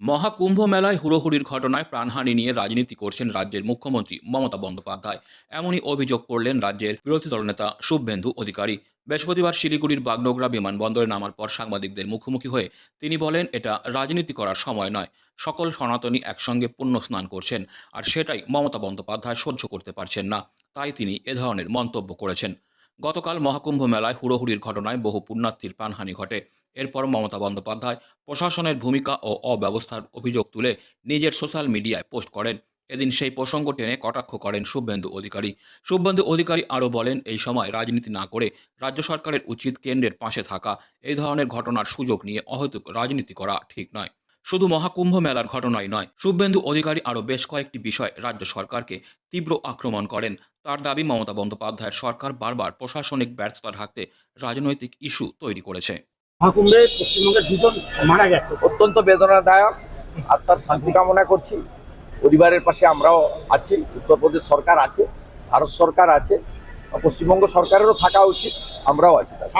মহাকুম্ভ মেলায় হুড়োহুড়ির ঘটনায় প্রাণহানি নিয়ে রাজনীতি করছেন রাজ্যের মুখ্যমন্ত্রী মমতা বন্দ্যোপাধ্যায়। এমনই অভিযোগ করলেন রাজ্যের বিরোধী দলনেতা শুভেন্দু অধিকারী। বৃহস্পতিবার শিলিগুড়ির বাগডোগরা বিমানবন্দরে নামার পর সাংবাদিকদের মুখোমুখি হয়ে তিনি বলেন, এটা রাজনীতি করার সময় নয়। সকল সনাতনী একসঙ্গে পুণ্য স্নান করছেন, আর সেটাই মমতা বন্দ্যোপাধ্যায় সহ্য করতে পারছেন না। তাই তিনি এ ধরনের মন্তব্য করেছেন। গতকাল মহাকুম্ভ মেলায় হুড়োহুড়ির ঘটনায় বহু পুণ্যার্থীর প্রাণহানি ঘটে। এরপর মমতা বন্দ্যোপাধ্যায় প্রশাসনের ভূমিকা ও অব্যবস্থার অভিযোগ তুলে নিজের সোশ্যাল মিডিয়ায় পোস্ট করেন। এদিন সেই প্রসঙ্গ টেনে কটাক্ষ করেন শুভেন্দু অধিকারী। শুভেন্দু অধিকারী আরও বলেন, এই সময় রাজনীতি না করে রাজ্য সরকারের উচিত কেন্দ্রের পাশে থাকা। এই ধরনের ঘটনার সুযোগ নিয়ে অহেতুক রাজনীতি করা ঠিক নয়। শুধু মহাকুম্ভ মেলার ঘটনাই নয় শুভেন্দু অধিকারী আরও বেশ কয়েকটি বিষয় রাজ্য সরকারকে তীব্র আক্রমণ করেন। তার দাবি মমতা বন্দ্যোপাধ্যায়ের সরকার বারবার প্রশাসনিক ব্যর্থতা ঢাকতে রাজনৈতিক ইস্যু তৈরি করেছে। মহাকুম্ভে পশ্চিমবঙ্গের দুজন মারা গেছে। অত্যন্ত বেদনাদায়ক আত্মার শান্তি কামনা করছি। পরিবারের পাশে আমরাও আছি উত্তরপ্রদেশ সরকার আছে ভারত সরকার আছে পশ্চিমবঙ্গ সরকারেরও থাকা উচিত আমরাও আছি। তার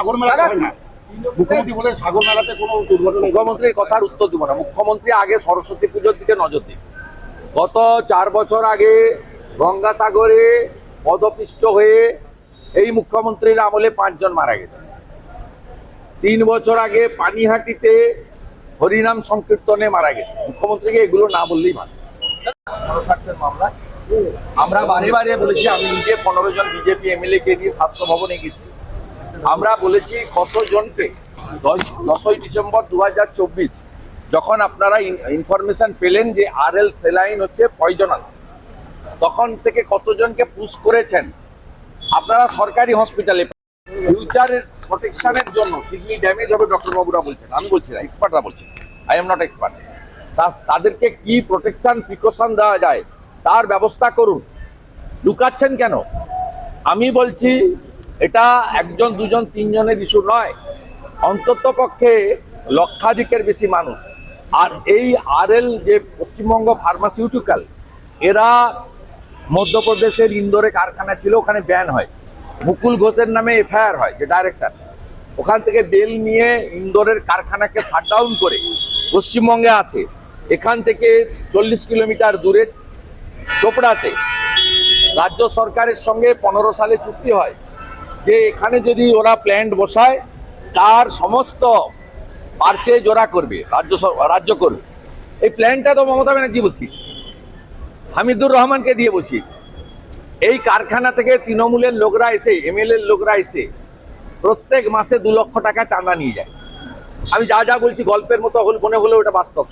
মুখ্যমন্ত্রী বলেন সাগর মেলাতে কোনো দুর্ঘটনা। মুখ্যমন্ত্রীর কথার উত্তর দিব না। মুখ্যমন্ত্রী আগে সরস্বতী পুজোর দিকে নজর দিন। গত চার বছর আগে গঙ্গাসাগরে পদপিষ্ট হয়ে এই মুখ্যমন্ত্রীর আমলে পাঁচজন মারা গেছে। তিন বছর আগে পানিহাটিতে হরিনাম সংকীর্তনে মারা গেছে। মুখ্যমন্ত্রীকে এগুলো না বললেই ভালো। জনস্বার্থের মামলা। আমরা বারে বারে বলেছি আমি নিজে পনেরো জন বিজেপি এমএলএ কে নিয়ে স্বাস্থ্য ভবনে গেছি। আমরা বলেছি কতজনকে? দশ, দশই ডিসেম্বর দু হাজার চব্বিশ। যখন আপনারা ইনফরমেশন পেলেন যে আর এল সেলাইন হচ্ছে পয়জনাস তখন থেকে কতজনকে পুশ করেছেন? আপনারা সরকারি হসপিটালে, ফিউচারের প্রোটেকশনের জন্য কিডনি ড্যামেজ হবে ডক্টর বাবুরা বলছেন, আমি বলছি না, এক্সপার্টরা বলছেন আই এম নট এক্সপার্ট তা, তাদেরকে কি প্রোটেকশন প্রিকশন দেওয়া যায়, তার ব্যবস্থা করুন। লুকাচ্ছেন কেন? আমি বলছি এটা একজন, দুজন, তিনজনের ইস্যু নয়। অন্তত পক্ষে লক্ষাধিকের বেশি মানুষ। আর এই আরএল যে পশ্চিমবঙ্গ ফার্মাসিউটিক্যাল এরা মধ্যপ্রদেশের ইন্দোরে কারখানা ছিল, ওখানে ব্যান হয়। মুকুল ঘোষের নামে এফআইআর হয়, যে ডাইরেক্টর ওখান থেকে বেল নিয়ে ইন্দোরের কারখানাকে শাটডাউন করে পশ্চিমবঙ্গে আসে। এখান থেকে চল্লিশ কিলোমিটার দূরে, চোপড়াতে। রাজ্য সরকারের সঙ্গে পনেরো সালে চুক্তি হয়। যে এখানে যদি ওরা প্ল্যান্ট বসায়, তার সমস্ত পারচেজ ওরা করবে, রাজ্য রাজ্য করবে। এই প্ল্যানটা তো মমতা ব্যানার্জি বসিয়েছে। হামিদুর রহমানকে দিয়ে বসিয়েছে। এই কারখানা থেকে তৃণমূলের লোকরা এসে, এমএলএর লোকরা এসে প্রত্যেক মাসে দু লক্ষ টাকা চাঁদা নিয়ে যায়। আমি যা যা বলছি গল্পের মতো হল মনে হলেও ওটা বাস্তব